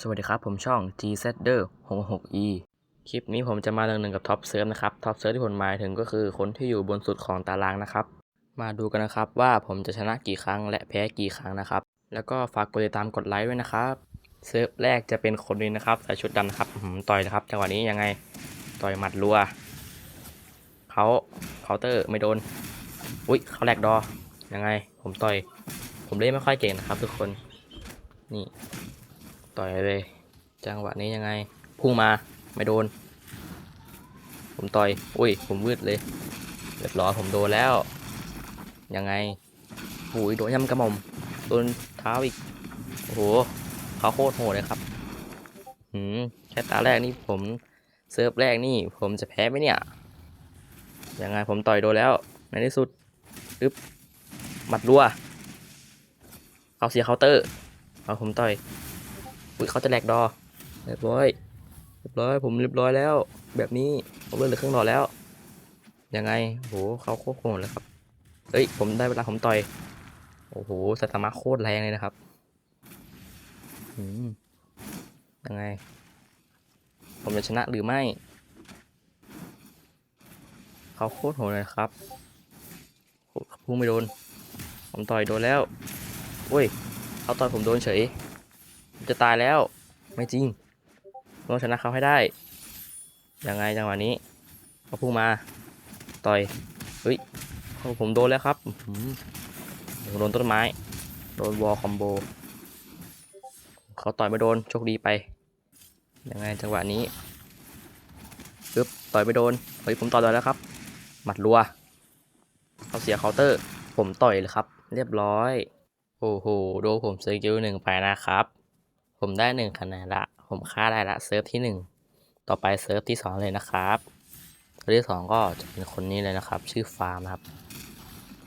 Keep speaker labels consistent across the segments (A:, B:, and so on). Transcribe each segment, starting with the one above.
A: สวัสดีครับ ผมช่อง g z d e r 66 e คลิปนี้ผมจะมาเรื่องหนึ่งกับท็อปเซิร์ฟนะครับท็อปเซิร์ฟที่ผมหมายถึงก็คือคนที่อยู่บนสุดของตารางนะครับ มาดูกันนะครับว่าผมจะชนะกี่ครั้งและแพ้กี่ครั้งนะครับ แล้วก็ฝากกดติดตามกดไลค์ด้วยนะครับ เซิร์ฟแรกจะเป็นคนนี้นะครับใส่ชุดดำนะครับต่อยนะครับจังหวะนี้ยังไงต่อยหมัดรัวเขาเคาน์เตอร์ไม่โดนอุ้ยเขาแหลกดอยังไง ผมต่อย ผมเล่นไม่ค่อยเก่งนะครับทุกคนนี่ ต่อยเลย จังหวะนี้ยังไง พุ่งมาไม่โดน ผมต่อย อุ้ย ผมวืดเลยเรียบร้อยผมโดนแล้ว ยังไงหูยโดนยำกระหม่อมโดนเท้าอีก โอ้โหเขาโคตรโหดเลยครับหืมแค่ตาแรกนี่ผมเซิร์ฟแรกนี่ผมจะแพ้ไหมเนี่ย ยังไงผมต่อยโดนแล้ว ในที่สุดปึ๊บหมัดรัวเขาเสียเคาน์เตอร์ เอาผมต่อย อุ้ยเขาจะแหลกดอเรียบร้อยเรียบร้อยผมเรียบร้อยแล้ว แบบนี้ผมเลื่อนเหลือครึ่งหลอแล้วยังไงโหเขาโคตรโหดเลยครับเฮ้ยผมได้เวลาผมต่อยโอ้โหสัตมะโคตรแรงเลยนะครับอืมยังไง ผมจะชนะหรือไม่เขาโคตรโหดเลยครับพุ่งไม่โดน ผมต่อยโดนแล้วอุ้ยเขาต่อยผมโดนเฉย จะตายแล้ว ไม่จริงต้องชนะเขาให้ได้ ยังไงจังหวะนี้เขาพุ่งมา ต่อย เฮ้ย ผมโดนแล้วครับผมโดนต้นไม้ โดนวอลคอมโบ เขาต่อยไม่โดน โชคดีไป ยังไงจังหวะนี้ปึ๊บต่อยไม่โดน เฮ้ย ผมต่อยโดนแล้วครับ หมัดรัว เขาเสียเคาน์เตอร์ ผมต่อยเลยครับ เรียบร้อย โอ้โห โดนผมสกิลหนึ่งไปนะครับ ผมได้หนึ่งคะแนนละ ผมฆ่าได้ละเซิร์ฟที่หนึ่งต่อไปเซิร์ฟที่สองเลยนะครับเซิร์ฟที่สองก็จะเป็นคนนี้เลยนะครับ ชื่อฟาร์มครับ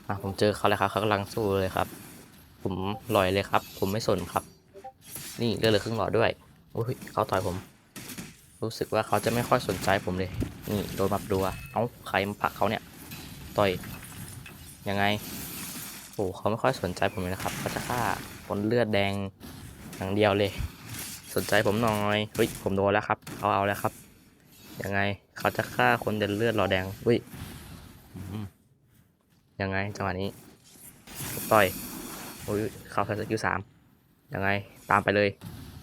A: อะผมเจอเขาเลยครับเขากำลังสู้เลยครับ ผมลอยเลยครับ ผมไม่สนครับ นี่เลือดเหลือครึ่งหลอดด้วยโอ้ยเขาต่อยผม รู้สึกว่าเขาจะไม่ค่อยสนใจผมเลย นี่โดนมับดัวเอ้าใครมาผลักเขาเนี่ยต่อยยังไงโอ้เขาไม่ค่อยสนใจผมเลยนะครับเขาจะฆ่าคนเลือดแดง อย่างเดียวเลย สนใจผมหน่อยเฮ้ยผมโดนแล้วครับเขาเอาแล้วครับยังไงเขาจะฆ่าคนเดินเลือดหลอแดงเฮ้ยยังไงจังหวะนี้ต่อยโอ้ยเขาใช้สกิลสามยังไงตามไปเลย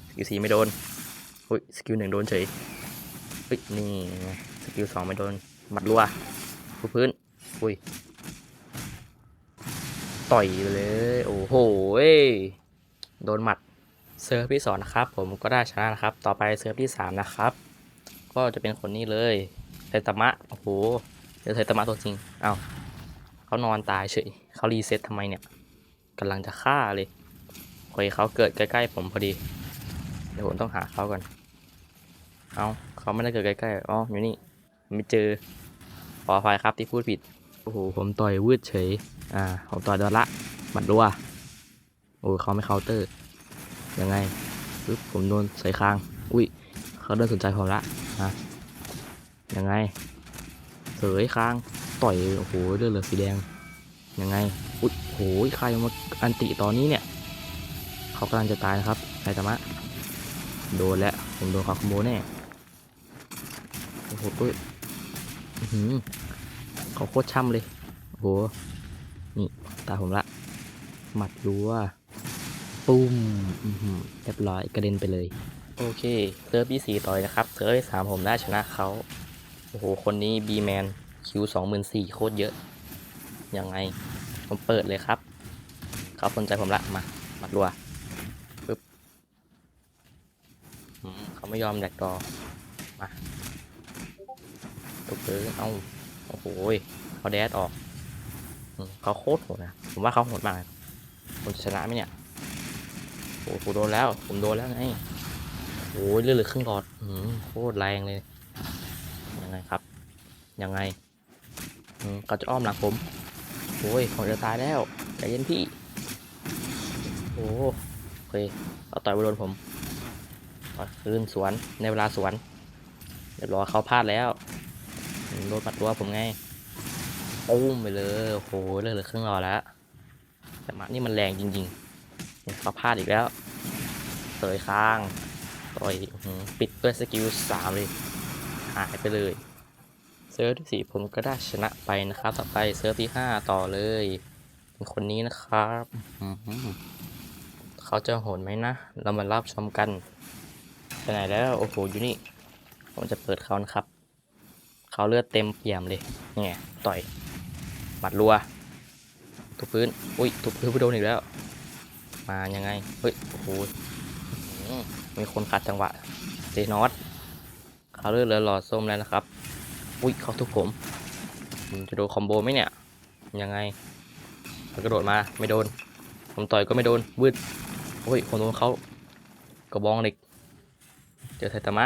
A: สกิลสี่ไม่โดนเฮ้ยสกิลหนึ่งโดนเฉยเฮ้ยนี่สกิลสองไม่โดนหมัดรัวผูพื้นอุ้ยต่อยไปเลย โอ้โหโดนหมัด เซิร์ฟที่สองนะครับ ผมก็ได้ชนะนะครับ ต่อไปเซิร์ฟที่สามนะครับ ก็จะเป็นคนนี้เลยไซตามะโอ้โหเดี๋ยวไซตามะตัวจริงเอา้าเขานอนตายเฉยเขารีเซ็ตทำไมเนี่ยกำลังจะฆ่าเลยโอยเขาเกิดใกล้ๆผมพอดี เดี๋ยวผมต้องหาเขาก่อน เอาเขาไม่ได้เกิดใกล้ๆอ๋ออยู่นี่ไม่เจอขออภัยครับที่พูดผิดโอ้โหผมต่อยวืดเฉยอ่าผมต่อยโดนละหมัดรัวโอ้เขาไม่เคาน์เตอร์ ยังไงปึ๊บผมโดนใส่คาง อุ้ยเขาเริ่มสนใจผมละนะยังไงเสยคางต่อยโอ้โหเลือดเหลือสีแดงยังไงอุ้ยโหยใครมาอันติตอนนี้เนี่ยเขากำลังจะตายนะครับไซตามะโดนแล้วผมโดนเขาขโมยแน่โอ้โหอุ้ยหือเขาโคตรช่ำเลยโอ้โหนี่ตาผมละหมัดรัว ปุ้มอื้อหือเรียบร้อยกระเด็นไปเลย โอเคเซิร์ฟที่สี่ต่อยนะครับ เซิร์ฟที่สามผมได้ชนะเขาโอ้โห คนนี้บีแมนคิวสองหมื่นสี่โคตรเยอะ ยังไง ผมเปิดเลยครับ เขาสนใจผมละ มาหมัดรัวปึ๊บอืมเขาไม่ยอมแดกดอมาตบเลยเอ้าโอ้โหเขาแดดออกอืมเขาโคตรโหดนะ ผมว่าเขาโหดมากผมจะชนะไหมเนี่ยโอ้โหโดนแล้ว ผมโดนแล้วไงโอ้ยเลือดเหลือครึ่งหลอดโคตรแรงเลย ยังไงครับ ยังไงอืมเขาจะอ้อมหลังผม โอ้ยผมจะตายแล้วใจเย็นพี่ โอ้โอเคเขาต่อยไปโดนผมต่อยคืนสวนในเวลาสวนเรียบร้อยเขาพลาดแล้วโดนปัดตัวผมไงปุ้มไปเลยโอ้โหเลือดเหลือครึ่งหลอดแล้วแต่มานี่มันแรงจริง ๆ เขาพลาดอีกแล้วเสยค้างต่อยอื้อหือปิดด้วยสกิลสามเลย หายไปเลย เซิร์ฟที่สี่ผมก็ได้ชนะไปนะครับ ต่อไปเซิร์ฟที่ห้าต่อเลย เป็นคนนี้นะครับเขาจะโหดไหมนะ เรามารับชมกันไปไหนแล้วโอ้โหอยู่นี่ ผมจะเปิดเขานะครับ เขาเลือดเต็มเปี่ยมเลยนี่ไงต่อยหมัดรัวทุบพื้น อุ้ยทุบพื้นไปโดนอีกแล้ว มายังไง เฮ้ย โอ้โห มีคนขัดจังหวะเจนอตเขาเลือดเหลือหลอดส้มแล้วนะครับ อุ้ย เขาทุบผมผมจะโดนคอมโบไหมเนี่ย ยังไงมันกระโดดมาไม่โดน ผมต่อยก็ไม่โดนวืดโอ้ยผมโดนเขากระบองเหล็ก เจอไซตามะ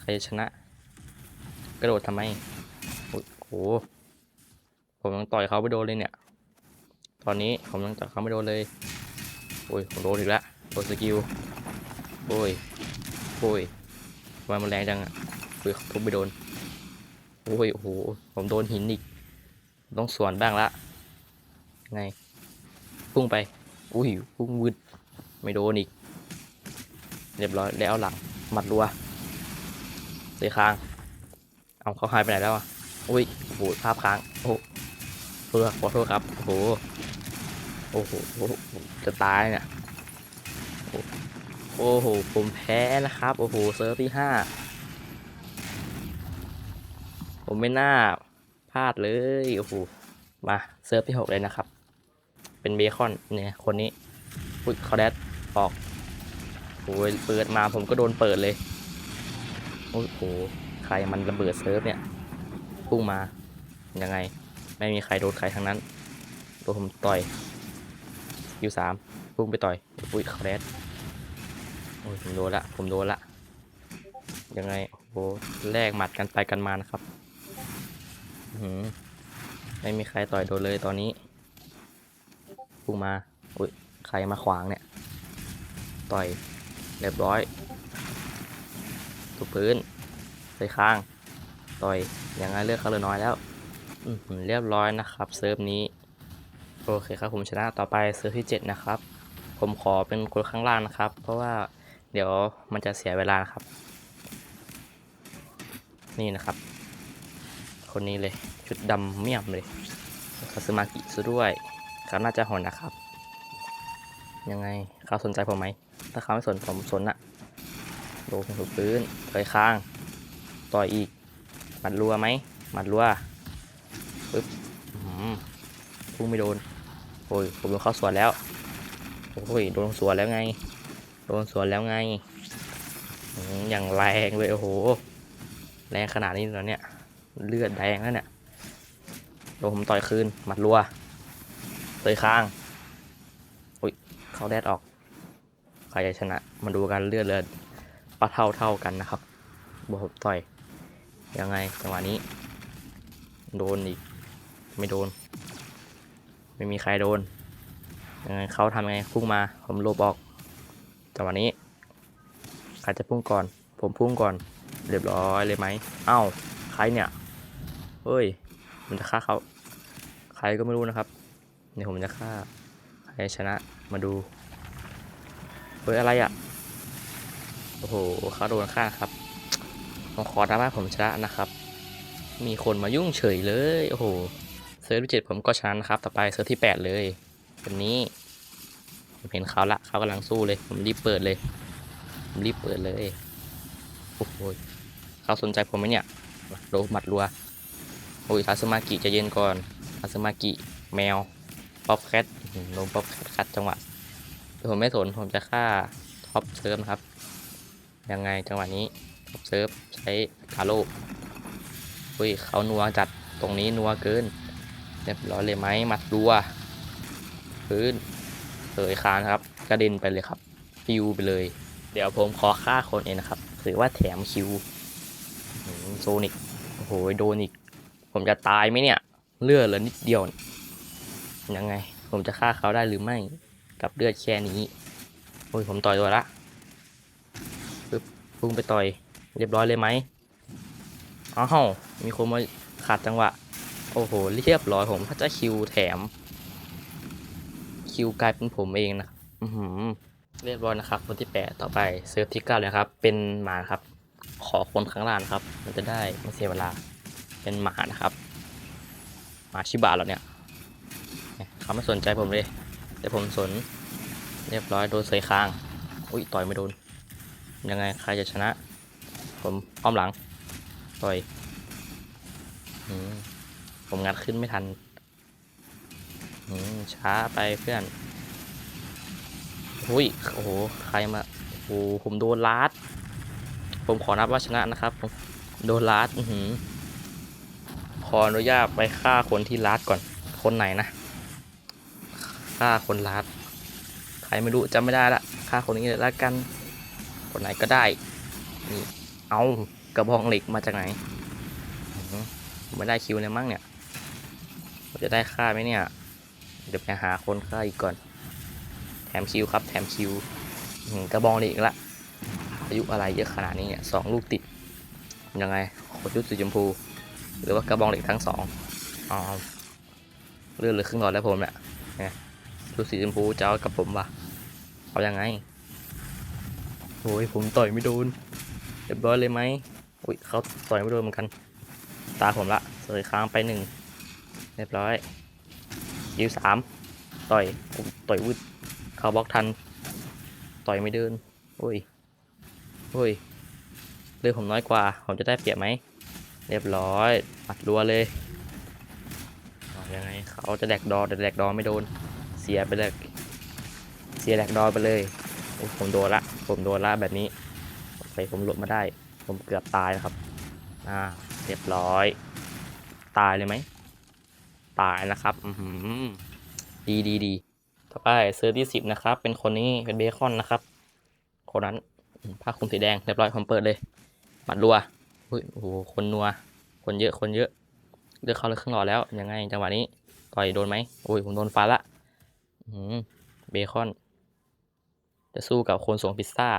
A: ใครชนะ กระโดดทำไม โอ้โห ผมยังต่อยเขาไม่โดนเลยเนี่ย ตอนนี้ผมยังต่อยเขาไม่โดนเลย โอ้ยผมโดนอีกแล้วโดนสกิลโอ้ยโอ้ยทำไมมันแรงจังอะเฮ้ยทุบไม่โดนโอ้ยโอ้โหผมโดนหินอีกต้องสวนบ้างละไงพุ่งไปอุ้ยพุ่งวืดไม่โดนอีก เรียบร้อยแล้วหลังหมัดรัวเสียค้างเอาเขาหายไปไหนแล้วอะอุ้ยโอ้โหภาพค้างโอ้โหขอโทษครับโอ้โห โอ้โหจะตายเนี่ย โอ้โห ผมแพ้นะครับ โอ้โห เซิร์ฟที่ห้า ผมไม่น่าพลาดเลย โอ้โห มาเซิร์ฟที่หกเลยนะครับ เป็นเบคอนเนี่ยคนนี้อุ้ยเขาแดดออกโอ้ยเปิดมาผมก็โดนเปิดเลย โอ้โห ใครมันระเบิดเซิร์ฟเนี่ย พุ่งมา ยังไง ไม่มีใครโดนใครทั้งนั้น โดนผมต่อย คิวสามพุ่งไปต่อยอุ้ยเขาแดโอ้ยผมโดนละผมโดนละยังไงโอ้โหแลกหมัดกันไปกันมานะครับหือไม่มีใครต่อยโดนเลยตอนนี้พุ่งมาอุ้ยใครมาขวางเนี่ย ต่อยเรียบร้อยถูกพื้นไปข้าง ต่อยยังไงเลือกเขาเลือน้อยแล้วเรียบร้อยนะครับเซิร์ฟนี้ โอเคครับผมชนะต่อไปเซิร์ฟที่ 7 นะครับ ผมขอเป็นคนข้างล่างนะครับ เพราะว่าเดี๋ยวมันจะเสียเวลานะครับ นี่นะครับ คนนี้เลยชุดดำเมี่ยมเลยคาซึมากิซะด้วยเขาน่าจะหอนนะครับ ยังไงเขาสนใจผมไหมถ้าเขาไม่สนผมสนอะโดนถูกพื้นต่อยข้าง ต่อยอีกหมัดรัวไหมหมัดรัวปึ๊บพุ่งไม่โดน อ้ยผมโดนเข้าสวนแล้ว โอ้ยโดนสวนแล้วไง โดนสวนแล้วไง อย่างแรงเลยโอ้โห แรงขนาดนี้แล้วเนี่ย เลือดแดงแล้วเนี่ย โดนผมต่อยคืน หมัดรัวเตยข้าง อุ้ย เข้าแดดออก ใครจะชนะ มาดูกันเลือดเลือดปะเท่าเท่ากันนะครับบวกผมต่อย ยังไงจังหวะนี้ โดนอีก ไม่โดน ไม่มีใครโดนยังไงเขาทำไงพุ่งมา ผมลบออกจังหวะนี้ใครจะพุ่งก่อน ผมพุ่งก่อน เรียบร้อยเลยไหมเอ้าใครเนี่ยเฮ้ยมันจะฆ่าเขาใครก็ไม่รู้นะครับเดี๋ยวผมจะฆ่าใครชนะมาดูเฮ้ยอะไรอะโอ้โหเขาโดนฆ่าครับผมขอทำให้ผมชนะนะครับ มีคนมายุ่งเฉยเลย โอ้โห เซิร์ฟที่เจ็ดผมก็ชนะนะครับ ต่อไปเซิร์ฟที่แปดเลยวันนี้ ผมเห็นเขาละเขากำลังสู้เลย ผมรีบเปิดเลย ผมรีบเปิดเลยโอ้โหเขาสนใจผมไหมเนี่ยโดหมัดรัวโอ้ยทาสมากิจะเย็นก่อนทาสมากิแมว ป๊อปแคทอื้อหือโดนป๊อปแคทคัดจังหวะผมไม่สนผมจะฆ่าท็อปเซิร์ฟนะครับ ยังไงจังหวะนี้ท็อปเซิร์ฟใช้คาโลอุ้ยเขานัวจัดตรงนี้นัวเกิน เรียบร้อยเลยไหมมัดรัวพื้นเสยคานครับ กระเด็นไปเลยครับปิวไปเลย เดี๋ยวผมขอฆ่าคนเองนะครับถือว่าแถมคิวโซนิกโอ้โหโดนอีก ผมจะตายไหมเนี่ย เลือดเหลือนิดเดียวยยังไง ผมจะฆ่าเขาได้หรือไม่ กับเลือดแค่นี้ โอ้ยผมต่อยตัวละปึ๊บพุ่งไปต่อย เรียบร้อยเลยไหมอ้าวมีคนมาขาดจังหวะ โอ้โห เรียบร้อยผมถ้าจะคิวแถม คิวกลายเป็นผมเองนะอือหือเรียบร้อยนะครับคนที่8ต่อไปเซิร์ฟที่9เลยครับ เป็นหมานะครับ ขอคนข้างล่างครับ มันจะได้ไม่เสียเวลา เป็นหมานะครับ หมาชิบะเหราเนี่ยเนี่ยเขาไม่สนใจผมเลย แต่ผมสน เรียบร้อยโดนเสยคาง อุ้ยต่อยไม่โดน ยังไงใครจะชนะ ผมอ้อมหลัง ต่อยอืม ผมงัดขึ้นไม่ทันช้าไปเพื่อนอุ้ยโอ้โห ใครมา โอ้โหผมโดนลัดผมขอนับว่าชนะนะครับ ผมโดนลัดอือขออนุญาตไปฆ่าคนที่ลัดก่อน คนไหนนะ ฆ่าคนลัดใครไม่รู้จำไม่ได้ละ ฆ่าคนนี้เลยละกัน คนไหนก็ได้ นี่ เอากระบองเหล็กมาจากไหน ไม่ได้คิวเลยมั้งเนี่ย จะได้ฆ่าไหมเนี่ย เดี๋ยวไปหาคนฆ่าอีกก่อน แถมคิวครับ แถมคิวกระบองเลยอีกละอายุอะไรเยอะขนาดนี้เนี่ยสองลูกติด ยังไงขอชุดสีชมพู หรือว่ากระบองเหล็กทั้งสองอ๋อเลื่อนเหลือครึ่งหลอดแล้วผมเนี่ยเนี่ยชุดสีชมพูจะเอากับผมปะเอายังไงโอ้ยผมต่อยไม่โดนเรียบร้อยเลยไหมอุ้ยเขาต่อยไม่โดนเหมือนกัน ตาผมละเสยค้างไปหนึ่ง เรียบร้อยยิวสามต่อยต่อยวืดเขาบล็อกทัน ต่อยไม่เดินโอ้ยโอ้ยเลือผมน้อยกว่า ผมจะได้เปรียบไหม เรียบร้อยปัดรัวเลยยังไงเขาจะแดกดอแต่แดกดอไม่โดน เสียไปเลยเสียแดกดอไปเลยโอ้ยผมโดนละ ผมโดนละแบบนี้โอเคผมหลบมาได้ ผมเกือบตายนะครับ อ่า เรียบร้อย ตายเลยไหม ตายนะครับอืดีดีดีต่อไปเซอร์ที่สิบนะครับ เป็นคนนี้เป็นเบคอนนะครับ คนนั้นผ้าคลุมสีแดงเรียบร้อยผมเปิดเลยหมัดรัวอุ้ยโอ้โหคนนัว คนเยอะคนเยอะเลือกเข้าเลยครึ่งหลอดแล้วยังไงจังหวะนี้ต่อยโดนไหมโอ้ยผมโดนฟันละอืมเบคอน จะสู้กับคนส่งพิซซ่า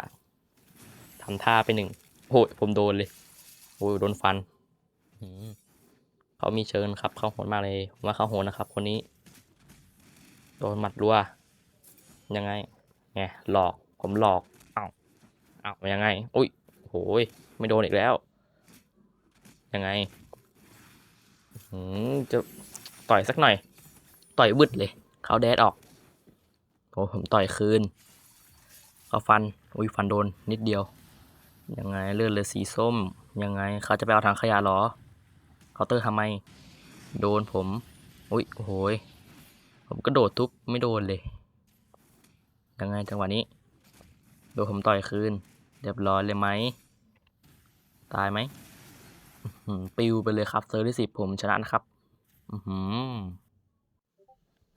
A: ทำท่าไปหนึ่งโอ้ยผมโดนเลยโอ้ยโดนฟัน อืม เขามีเชิญครับ เข้าโหดมากเลยผมว่าเข้าโหดนะครับ คนนี้ โดนหมัดรัว ยังไงไงหลอก ผมหลอก เอ้า เอ้ายังไง อุ้ยโหยไม่โดนอีกแล้ว ยังไงอืมจะต่อยสักหน่อย ต่อยบึดเลย เขาแดดออกโอ้ผมต่อยคืน เขาฟัน อุ้ยฟันโดนนิดเดียว ยังไงเลือดเลยสีส้ม ยังไงเขาจะไปเอาทางขยะหรอ เคาน์เตอร์ทำไม โดนผมอุ้ยโอ้โหยผมก็โดดทุบไม่โดนเลย ยังไงจังหวะนี้ โดนผมต่อยคืน เรียบร้อยเลยไหม ตายไหม ปิวไปเลยครับเซอร์ที่สิบผมชนะนะครับ อือ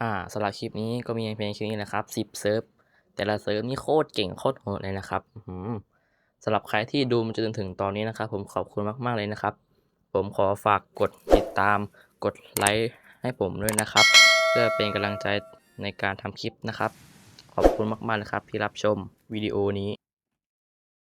A: อ่าสำหรับคลิปนี้ก็มีเพียงแค่นี้นะครับสิบเซิร์ฟ แต่ละเซิร์ฟนี่โคตรเก่งโคตรโหดเลยนะครับอื้อหือสำหรับใครที่ดูมาจนถึงตอนนี้นะครับ ผมขอบคุณมากๆเลยนะครับ ผมขอฝากกดติดตามกดไลค์ให้ผมด้วยนะครับ เพื่อเป็นกำลังใจในการทำคลิปนะครับ ขอบคุณมากๆนะครับที่รับชมวิดีโอนี้